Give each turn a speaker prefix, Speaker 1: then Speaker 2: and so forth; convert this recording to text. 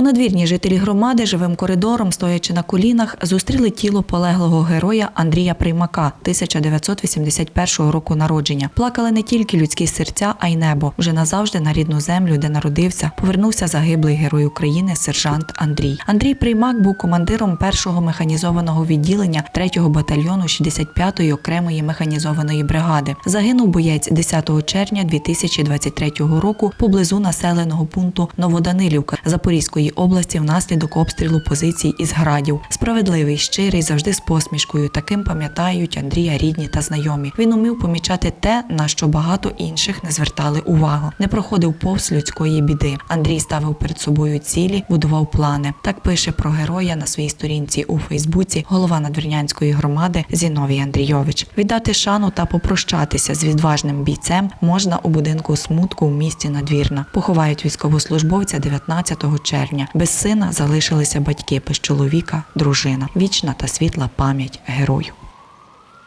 Speaker 1: У надвірні жителі громади живим коридором, стоячи на колінах, зустріли тіло полеглого героя Андрія Приймака 1981 року народження. Плакали не тільки людські серця, а й небо. Вже назавжди на рідну землю, де народився, повернувся загиблий герой України сержант Андрій. Андрій Приймак був командиром першого механізованого відділення 3-го батальйону 65-ї окремої механізованої бригади. Загинув боєць 10 червня 2023 року поблизу населеного пункту Новоданилівка Запорізької області внаслідок обстрілу позицій із градів. Справедливий, щирий, завжди з посмішкою. Таким пам'ятають Андрія рідні та знайомі. Він умів помічати те, на що багато інших не звертали увагу. Не проходив повз людської біди. Андрій ставив перед собою цілі, будував плани. Так пише про героя на своїй сторінці у Фейсбуці голова надвірнянської громади Зіновій Андрійович. Віддати шану та попрощатися з відважним бійцем можна у будинку смутку у місті Надвірна. Поховають військовослужбовця 19 червня. Без сина залишилися батьки, без чоловіка, дружина. Вічна та світла пам'ять герою.